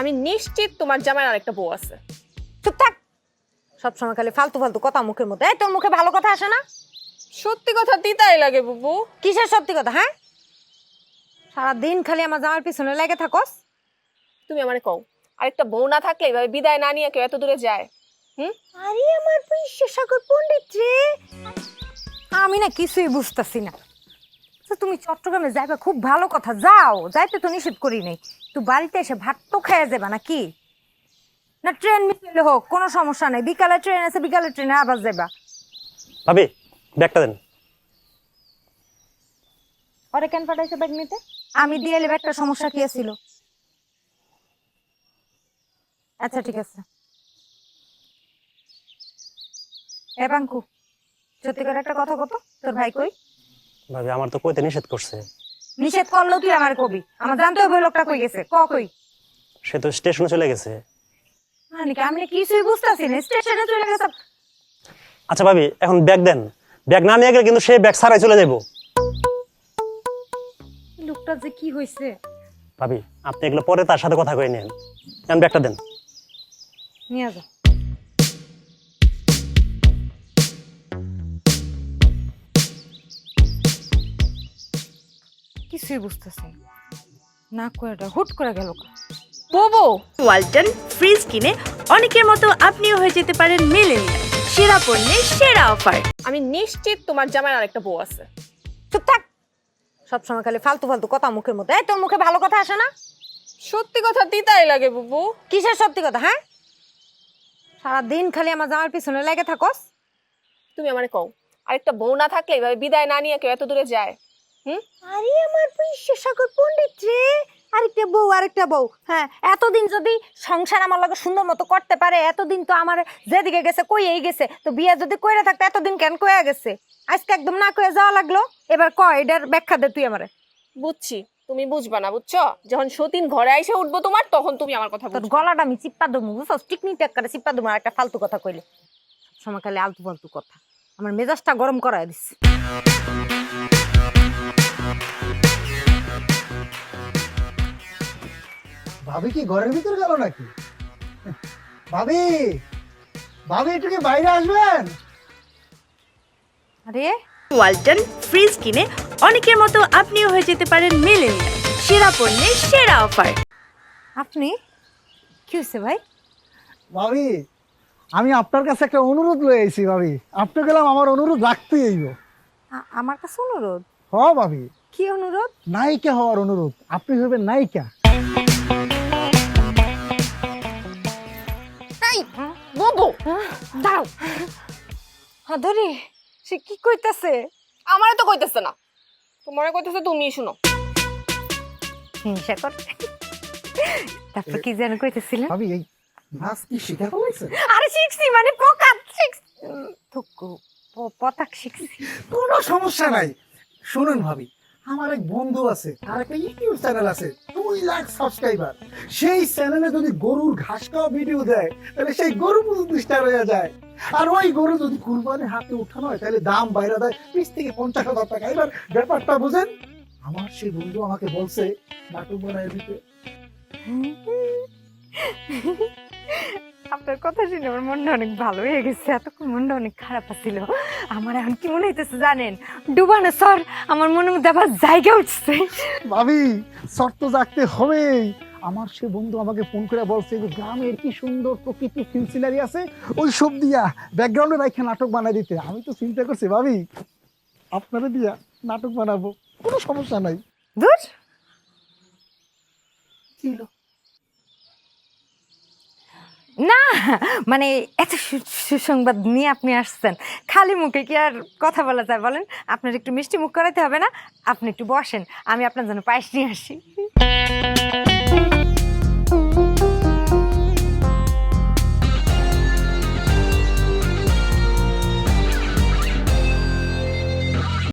আমি নিশ্চিত তোমার জামাই আরেকটা বউ আছে। চুপ থাক। সবসময় খালি ফালতু ফালতু কথা মুখের মধ্যে। এই তোর মুখে ভালো কথা আসে না? সত্যি কথা দিতাই লাগে বুবু। কিসের সত্যি কথা হ্যাঁ? সারাদিন খালি আমার জামার পিছনে লেগে থাকস। তুমি আমারে কও আরেকটা বউ না থাকলে এভাবে বিদায় না নিয়ে কেউ এত দূরে যায়? হুম? আরে আমার বিশ্বসাগর পণ্ডিত রে। আমি না কিছুই বুঝতাছি না। তো তুমি চট্টগ্রামে যাইবা খুব ভালো কথা। যাও যাইতে তো নিষেধ করি নাই। তুই বাড়িতে এসে ভাত তো খেয়ে যাবা নাকি? না ট্রেন মিলে হোক কোনো সমস্যা নাই। বিকালে ট্রেন আছে বিকালে ট্রেনে আবার যাবা ভাবি ব্যাগটা দেন। ওরে কেন পাঠাইছে ব্যাগ নিতে? আমি দিয়ে এলে একটা সমস্যা কি ছিল আচ্ছা ঠিক আছে। এ বাঙ্কু সত্যি করে একটা কথা কত তোর ভাই কই? ভাবি আমার তো কইতে নিষেধ করছে। নিষেধ করল তুই আমার কবি। আমার জানতে হবে লোকটা কই গেছে ক কই? সে তো স্টেশনে চলে গেছে। মানে কি আমি কিছুই বুঝতেছি না স্টেশনে চলে গেছে। আচ্ছা ভাবি এখন ব্যাগ দেন। ব্যাগ না নিয়ে গেলে কিন্তু সে ব্যাগ ছাড়াই চলে যাব লোকটা যে কি হয়েছে ভাবি আপনি এগুলো পরে তার সাথে কথা কই নেন এখন ব্যাগটা দেন। নিয়ে যা কিছুই বুঝতেছি। না। করে হুট করে গেল বুবু! ওয়ালটন ফ্রিজ কিনে অনেকের মতো আপনিও হয়ে যেতে পারেন মিলেনিয়া সেরা পণ্যের সেরা অফার। আমি নিশ্চিত তোমার জামাই আরেকটা বউ আছে। চুপ থাক! সবসময় খালি ফালতু ফালতু কথা মুখের মধ্যে। এই তোর মুখে ভালো কথা আসে না? সত্যি কথা দিতাই লাগে বুবু। কিসের সত্যি কথা হ্যাঁ? সারাদিন খালি আমার জামার পিছনে লেগে থাকস। তুমি আমারে কও আরেকটা বউ না থাকলে এভাবে বিদায় না নিয়ে কেউ এত দূরে যায়? আরে আমার বিশ্বসাগর পণ্ডিত রে। আরেকটা বউ আরেকটা বউ। হ্যাঁ এতদিন যদি সংসার আমার লগে সুন্দর মতো করতে পারে এতদিন তো আমার যেদিকে গেছে কইয়েই গেছে। তো বিয়ে যদি কইরা থাকতো এতদিন কেন কইয়া গেছে? আজকে একদম না কয়ে যাওয়া লাগল। এবার কয় এটার ব্যাখ্যা দে তুই আমারে। বুঝছি তুমি বুঝবা না বুঝছ? যখন সতীন ঘরে আইসে উঠবো তোমার তখন তুমি আমার কথা তোর গলাটা আমি চিপ্পা দেবো বুঝছস? টিকনি টেক্কারে চিপ্পা দেবো আর একটা ফালতু কথা কইলে। সময় খালি আলতু ফালতু কথা। আমার মেজাজটা গরম করায় দিচ্ছে ভাবি কি ঘরের ভিতরে গেল নাকি? ভাবি ভাবি একটু কি বাইরে আসবেন? আরে ওয়ালটন ফ্রিজ কিনে অনেকের মতো আপনিও হয়ে যেতে পারেন মিলেনিয়া সেরা পণ্যের সেরা অফার। আপনি? কি হয়েছে ভাই? ভাবি আমি আপনার কাছে একটা অনুরোধ লয়ে আইছি ভাবি। আপনি গেলাম আমার অনুরোধ রাখতেই হইব। আমার কাছে অনুরোধ? হ ভাবি কি অনুরোধ? নায়িকা হওয়ার অনুরোধ। আপনি হইবেন নায়িকা। বুবু দাও হাদরি সে কি কইতাছে? আমারে তো কইতেছে না। তোমারে কইতেছে তুমি শুনো। হিংসা কর। তারপর কি যেন কইতেছিলেন? ভাবি এই নাচ কি শিখে ফেলাইছে? আরে শিখছি মানে পকাত শিখছি। থুকু প- পতাক শিখছি। কোনো সমস্যা নাই। শুনুন ভাবি, আমার এক বন্ধু আছে, তার একটা ইউটিউব চ্যানেল আছে, দুই লাখ সাবস্ক্রাইবার সেই চ্যানেলে যদি গরুর ঘাস খাওয়া ভিডিও দেয়, তাহলে সেই গরু প্রতিষ্ঠা হয়ে যায়। আর ওই গরু যদি কুরবানি হাতে উঠানো হয়, তাহলে দাম বাইরে দেয় বিশ থেকে পঞ্চাশ হাজার টাকা। এবার ব্যাপারটা বুঝেন, আমার সেই বন্ধু আমাকে বলছে, নাটক বানায় দিতে। আপনার কথা শুনে আমার মনটা অনেক ভালো হয়ে গেছে। এতক্ষণ মনটা অনেক খারাপ ছিল আমার এখন কি মনে হইতেছে জানেন? ডুবানো সর আমার মনের মধ্যে আবার জায়গা উঠছে। ভাবি শর্ত জাগতে হবেই। আমার সে বন্ধু আমাকে ফোন করে বলছে যে গ্রামের কি সুন্দর প্রকৃতি ফিল সিনারি আছে? ওই সব দিয়া ব্যাকগ্রাউন্ডে রাখে নাটক বানাই দিতে। আমি তো চিন্তা করছি ভাবি আপনারা দিয়া নাটক বানাবো। কোনো সমস্যা নাই। দূর ছিল না মানে এত সুসংবাদ নিয়ে আপনি আসছেন। খালি মুখে কি আর কথা বলা যায় বলেন? আপনার একটু মিষ্টি মুখ করাতে হবে না? আপনি একটু বসেন, আমি আপনার জন্য পায়েস নিয়ে আসি।